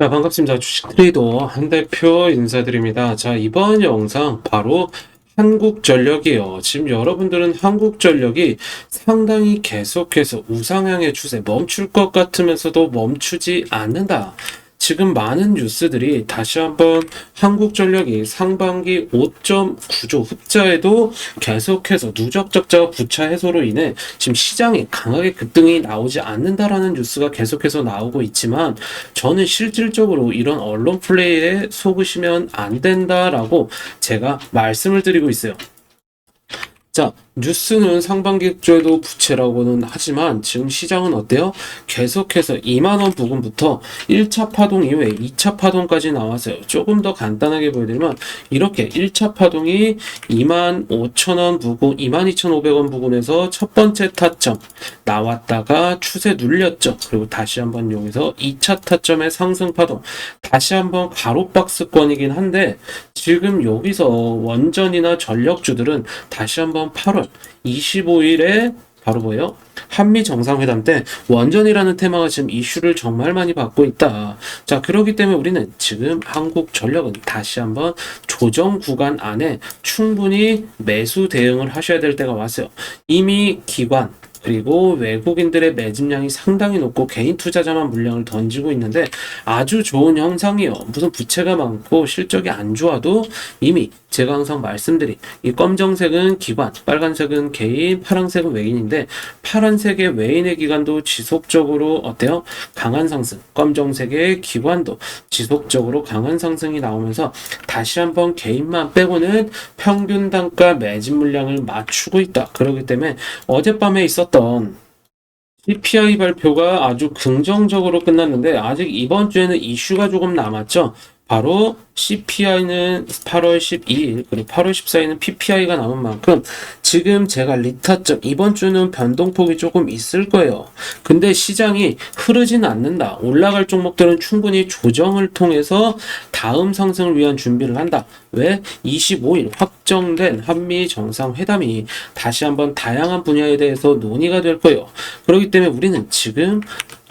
자, 반갑습니다. 주식 트레이더 한 대표 인사드립니다. 자, 이번 영상 바로 한국전력이에요. 지금 여러분들은 한국전력이 상당히 계속해서 우상향의 추세 멈출 것 같으면서도 멈추지 않는다. 지금 많은 뉴스들이 다시 한번 한국전력이 상반기 5.9조 흑자에도 계속해서 누적 적자 부차 해소로 인해 지금 시장이 강하게 급등이 나오지 않는다라는 뉴스가 계속해서 나오고 있지만 저는 실질적으로 이런 언론 플레이에 속으시면 안 된다라고 제가 말씀을 드리고 있어요. 자, 뉴스는 상반기 흑자에도 부채라고는 하지만 지금 시장은 어때요? 계속해서 2만원 부근부터 1차 파동 이후에 2차 파동까지 나왔어요. 조금 더 간단하게 보여드리면 이렇게 1차 파동이 2만 5천원 부근, 2만 2,500원 부근에서 첫 번째 타점 나왔다가 추세 눌렸죠. 그리고 다시 한번 여기서 2차 타점의 상승 파동 다시 한번 가로박스권이긴 한데 지금 여기서 원전이나 전력주들은 다시 한번 8월 25일에 바로 뭐예요? 한미 정상회담 때 원전이라는 테마가 지금 이슈를 정말 많이 받고 있다. 자, 그렇기 때문에 우리는 지금 한국 전력은 다시 한번 조정 구간 안에 충분히 매수 대응을 하셔야 될 때가 왔어요. 이미 기관 그리고 외국인들의 매집량이 상당히 높고 개인 투자자만 물량을 던지고 있는데 아주 좋은 현상이요. 무슨 부채가 많고 실적이 안 좋아도 이미 제가 항상 말씀드린 이 검정색은 기관, 빨간색은 개인, 파란색은 외인인데 파란색의 외인의 기관도 지속적으로 어때요? 강한 상승. 검정색의 기관도 지속적으로 강한 상승이 나오면서 다시 한번 개인만 빼고는 평균 단가 매집 물량을 맞추고 있다. 그렇기 때문에 어젯밤에 있었던 CPI 발표가 아주 긍정적으로 끝났는데 아직 이번 주에는 이슈가 조금 남았죠. 바로 CPI는 8월 12일 그리고 8월 14일은 PPI가 남은 만큼 지금 제가 리타점 이번 주는 변동폭이 조금 있을 거예요. 근데 시장이 흐르진 않는다. 올라갈 종목들은 충분히 조정을 통해서 다음 상승을 위한 준비를 한다. 왜? 25일 확정된 한미 정상회담이 다시 한번 다양한 분야에 대해서 논의가 될 거예요. 그렇기 때문에 우리는 지금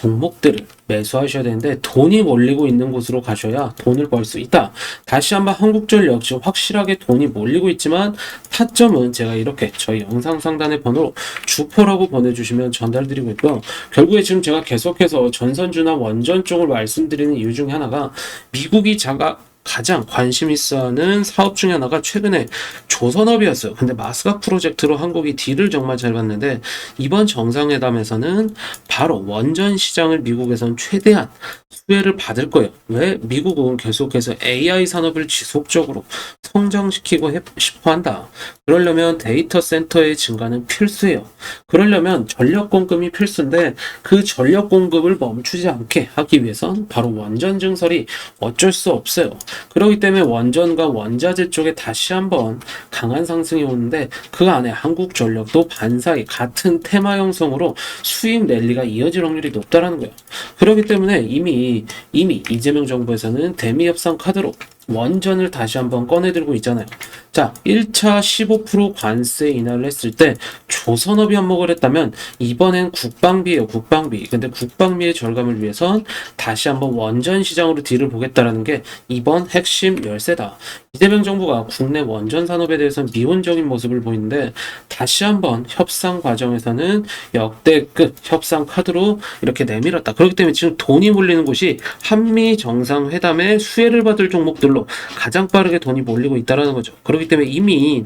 종목들을 매수하셔야 되는데 돈이 몰리고 있는 곳으로 가셔야 돈을 벌 수 있다. 다시 한번 한국전력 지금 확실하게 돈이 몰리고 있지만 타점은 제가 이렇게 저희 영상 상단의 번호로 주포라고 보내주시면 전달드리고 있고요. 결국에 지금 제가 계속해서 전선주나 원전 쪽을 말씀드리는 이유 중에 하나가 미국이 자가 가장 관심 있어 하는 사업 중에 하나가 최근에 조선업이었어요. 근데 마스가 프로젝트로 한국이 딜을 정말 잘 봤는데 이번 정상회담에서는 바로 원전 시장을 미국에선 최대한 수혜를 받을 거예요. 왜? 미국은 계속해서 AI 산업을 지속적으로 성장시키고 해- 싶어 한다. 그러려면 데이터 센터의 증가는 필수예요. 그러려면 전력 공급이 필수인데 그 전력 공급을 멈추지 않게 하기 위해선 바로 원전 증설이 어쩔 수 없어요. 그렇기 때문에 원전과 원자재 쪽에 다시 한번 강한 상승이 오는데 그 안에 한국전력도 반사이 같은 테마 형성으로 수익 랠리가 이어질 확률이 높다라는 거예요. 그렇기 때문에 이미 이미 이재명 정부에서는 대미 협상 카드로 원전을 다시 한번 꺼내들고 있잖아요. 자, 1차 15% 관세 인하를 했을 때 조선업이 한몫을 했다면 이번엔 국방비예요, 국방비. 근데 국방비의 절감을 위해선 다시 한번 원전 시장으로 딜을 보겠다라는 게 이번 핵심 열쇠다. 이재명 정부가 국내 원전 산업에 대해서 미온적인 모습을 보이는데 다시 한번 협상 과정에서는 역대급 협상 카드로 이렇게 내밀었다. 그렇기 때문에 지금 돈이 몰리는 곳이 한미 정상회담의 수혜를 받을 종목들로 가장 빠르게 돈이 몰리고 있다라는 거죠. 그렇기 때문에 이미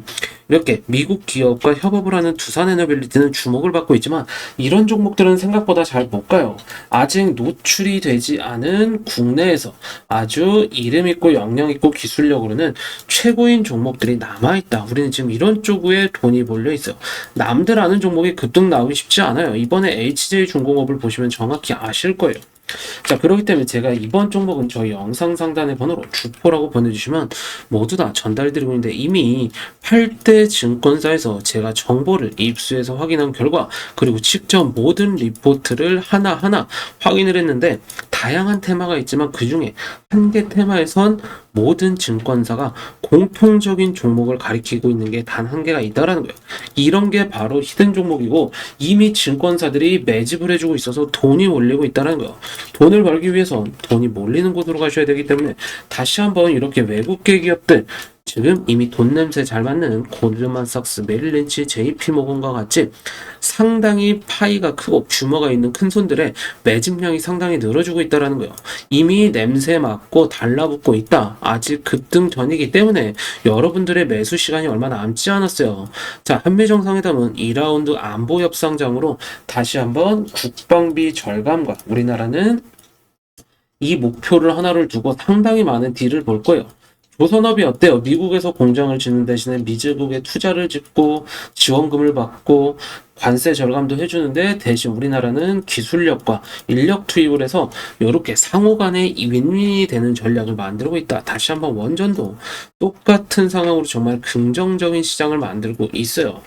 이렇게 미국 기업과 협업을 하는 두산 에너빌리티는 주목을 받고 있지만 이런 종목들은 생각보다 잘 못 가요. 아직 노출이 되지 않은 국내에서 아주 이름 있고 역량 있고 기술력으로는 최고인 종목들이 남아 있다. 우리는 지금 이런 쪽에 돈이 몰려 있어요. 남들 아는 종목이 급등 나오기 쉽지 않아요. 이번에 HJ 중공업을 보시면 정확히 아실 거예요. 자, 그렇기 때문에 제가 이번 종목은 저희 영상 상단의 번호로 주포라고 보내주시면 모두 다 전달드리고 있는데 이미 8대 증권사에서 제가 정보를 입수해서 확인한 결과 그리고 직접 모든 리포트를 하나하나 확인을 했는데 다양한 테마가 있지만 그 중에 한 개 테마에선 모든 증권사가 공통적인 종목을 가리키고 있는 게 단한 개가 있다라는 거예요. 이런 게 바로 히든 종목이고 이미 증권사들이 매집을 해주고 있어서 돈이 몰리고 있다는 거예요. 돈을 벌기 위해선 돈이 몰리는 곳으로 가셔야 되기 때문에 다시 한번 이렇게 외국계 기업들 지금 이미 돈 냄새 잘 맡는 고르만삭스, 메릴린치, JP모건과 같이 상당히 파이가 크고 규모가 있는 큰 손들의 매집량이 상당히 늘어지고 있다라는 거예요. 이미 냄새 맡고 달라붙고 있다. 아직 급등 전이기 때문에 여러분들의 매수 시간이 얼마 남지 않았어요. 자, 한미 정상회담은 2라운드 안보 협상장으로 다시 한번 국방비 절감과 우리나라는 이 목표를 하나를 두고 상당히 많은 딜을 볼 거예요. 조선업이 어때요? 미국에서 공장을 짓는 대신에 미제국에 투자를 짓고 지원금을 받고 관세 절감도 해주는데 대신 우리나라는 기술력과 인력 투입을 해서 이렇게 상호 간의 이 윈윈이 되는 전략을 만들고 있다. 다시 한번 원전도 똑같은 상황으로 정말 긍정적인 시장을 만들고 있어요.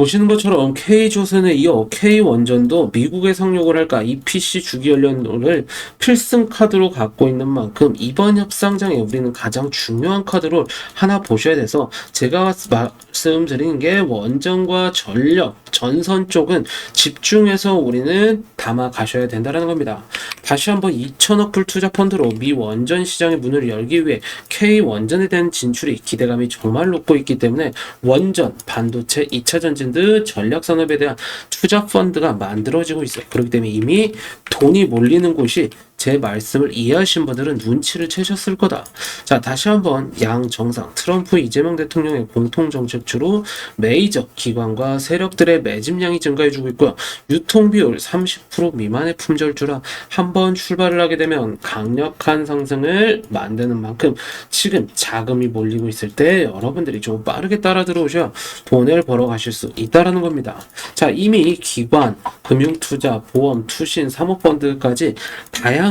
보시는 것처럼 K조선에 이어 K원전도 미국에 상륙을 할까 EPC 주기연료를 필승 카드로 갖고 있는 만큼 이번 협상장에 우리는 가장 중요한 카드로 하나 보셔야 돼서 제가 말씀드리는 게 원전과 전력, 전선 쪽은 집중해서 우리는 담아 가셔야 된다는 겁니다. 다시 한번 2천억 불 투자 펀드로 미 원전 시장의 문을 열기 위해 K 원전에 대한 진출이 기대감이 정말 높고 있기 때문에 원전, 반도체, 2차 전 진등 전략 산업에 대한 투자 펀드가 만들어지고 있어요. 그렇기 때문에 이미 돈이 몰리는 곳이 제 말씀을 이해하신 분들은 눈치를 채셨을 거다. 자, 다시 한번 양 정상 트럼프 이재명 대통령의 공통 정책 주로 메이저 기관과 세력들의 매집량이 증가해주고 있고요. 유통 비율 30% 미만의 품절주라 한번 출발을 하게 되면 강력한 상승을 만드는 만큼 지금 자금이 몰리고 있을 때 여러분들이 좀 빠르게 따라 들어오셔야 돈을 벌어 가실 수 있다라는 겁니다. 자, 이미 기관, 금융투자, 보험, 투신, 사모펀드까지 다양한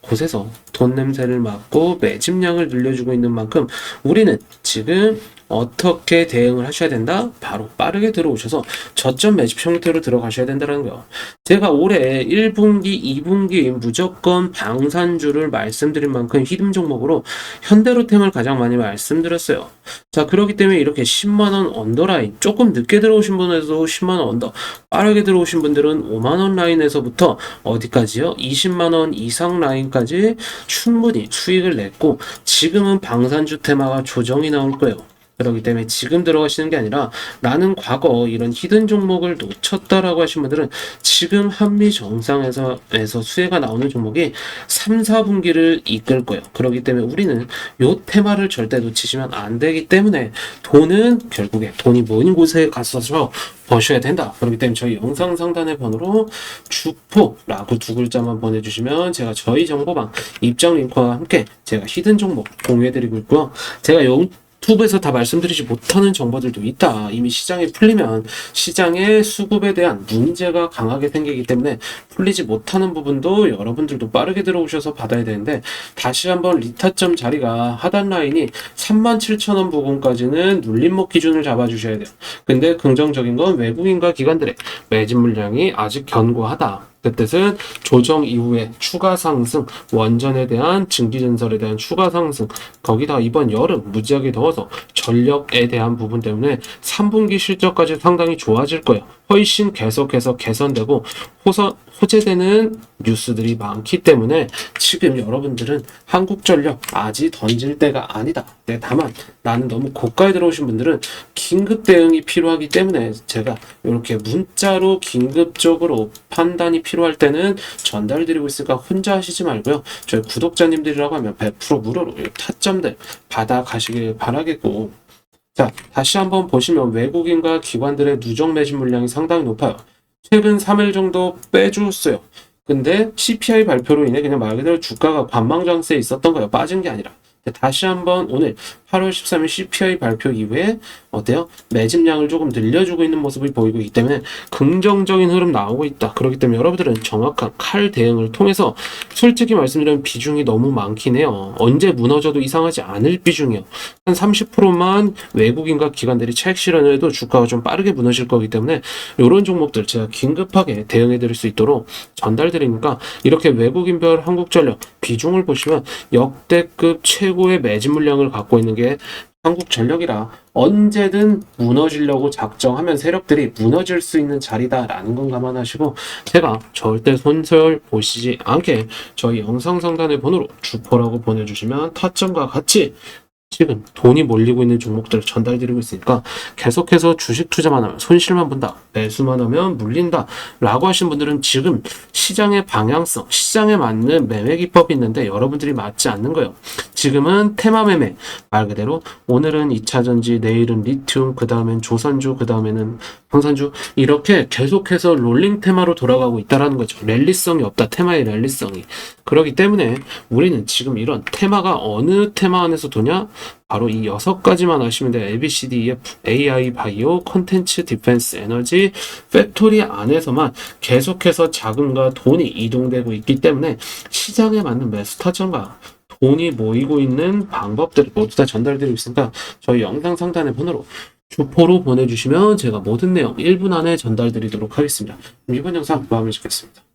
곳에서 돈 냄새를 맡고 매집량을 늘려주고 있는 만큼 우리는 지금 어떻게 대응을 하셔야 된다? 바로 빠르게 들어오셔서 저점 매집 형태로 들어가셔야 된다는 거예요. 제가 올해 1분기, 2분기 무조건 방산주를 말씀드린 만큼 히든 종목으로 현대로템을 가장 많이 말씀드렸어요. 자, 그렇기 때문에 이렇게 10만원 언더라인, 조금 늦게 들어오신 분에도 10만원 언더, 빠르게 들어오신 분들은 5만원 라인에서부터 어디까지요? 20만원 이상 라인까지 충분히 수익을 냈고, 지금은 방산주 테마가 조정이 나올 거예요. 그렇기 때문에 지금 들어가시는 게 아니라 나는 과거 이런 히든 종목을 놓쳤다라고 하신 분들은 지금 한미 정상에서 에서 수혜가 나오는 종목이 3, 4분기를 이끌 거예요. 그렇기 때문에 우리는 요 테마를 절대 놓치시면 안 되기 때문에 돈은 결국에 돈이 모인 곳에 갔어서 버셔야 된다. 그렇기 때문에 저희 영상 상단의 번호로 주포라고 두 글자만 보내주시면 제가 저희 정보방 입장 링크와 함께 제가 히든 종목 공유해드리고 있고요. 제가 용 유튜브에서 다 말씀드리지 못하는 정보들도 있다. 이미 시장이 풀리면 시장의 수급에 대한 문제가 강하게 생기기 때문에 풀리지 못하는 부분도 여러분들도 빠르게 들어오셔서 받아야 되는데 다시 한번 리타점 자리가 하단 라인이 37,000원 부분까지는 눌림목 기준을 잡아주셔야 돼요. 근데 긍정적인 건 외국인과 기관들의 매집 물량이 아직 견고하다. 그 뜻은 조정 이후에 추가 상승, 원전에 대한 증기 전설에 대한 추가 상승, 거기다 이번 여름 무지하게 더워서 전력에 대한 부분 때문에 3분기 실적까지 상당히 좋아질 거예요. 훨씬 계속해서 개선되고 호선, 호재되는 뉴스들이 많기 때문에 지금 여러분들은 한국전력 아직 던질 때가 아니다. 네, 다만 나는 너무 고가에 들어오신 분들은 긴급 대응이 필요하기 때문에 제가 이렇게 문자로 긴급적으로 판단이 필요할 때는 전달드리고 있으니까 혼자 하시지 말고요. 저희 구독자님들이라고 하면 100% 무료로 이 타점들 받아 가시길 바라겠고 자, 다시 한번 보시면 외국인과 기관들의 누적 매집 물량이 상당히 높아요. 최근 3일 정도 빼줬어요. 근데 CPI 발표로 인해 그냥 말 그대로 주가가 관망장세에 있었던 거예요. 빠진 게 아니라. 다시 한번 오늘 8월 13일 CPI 발표 이후에 어때요? 매집량을 조금 늘려주고 있는 모습을 보이고 있기 때문에 긍정적인 흐름 나오고 있다. 그렇기 때문에 여러분들은 정확한 칼 대응을 통해서 솔직히 말씀드리면 비중이 너무 많긴 해요. 언제 무너져도 이상하지 않을 비중이요. 한 30%만 외국인과 기관들이 차익 실현을 해도 주가가 좀 빠르게 무너질 거기 때문에 이런 종목들 제가 긴급하게 대응해 드릴 수 있도록 전달 드리니까 이렇게 외국인별 한국전력 비중을 보시면 역대급 최고 의 매집 물량을 갖고 있는 게 한국 전력이라 언제든 무너지려고 작정하면 세력들이 무너질 수 있는 자리다라는 건 감안하시고 제가 절대 손절 보시지 않게 저희 영상 상단의 번호로 주포라고 보내주시면 타점과 같이 지금 돈이 몰리고 있는 종목들을 전달드리고 있으니까 계속해서 주식 투자만 하면 손실만 본다 매수만 하면 물린다 라고 하신 분들은 지금 시장의 방향성 시장에 맞는 매매 기법이 있는데 여러분들이 맞지 않는 거예요. 지금은 테마 매매 말 그대로 오늘은 2차전지 내일은 리튬 그 다음엔 조선주 그 다음에는 황산주 이렇게 계속해서 롤링 테마로 돌아가고 있다라는 거죠. 랠리성이 없다 테마의 랠리성이. 그렇기 때문에 우리는 지금 이런 테마가 어느 테마 안에서 도냐 바로 이 여섯 가지만 아시면 돼요. A, B, C, D, E, AI, 바이오, 콘텐츠, 디펜스, 에너지, 팩토리 안에서만 계속해서 자금과 돈이 이동되고 있기 때문에 시장에 맞는 매수 타점과 돈이 모이고 있는 방법들을 모두 다 전달드리고 있으니까 저희 영상 상단의 번호로 주포로 보내주시면 제가 모든 내용 1분 안에 전달드리도록 하겠습니다. 이번 영상 마무리 짓겠습니다.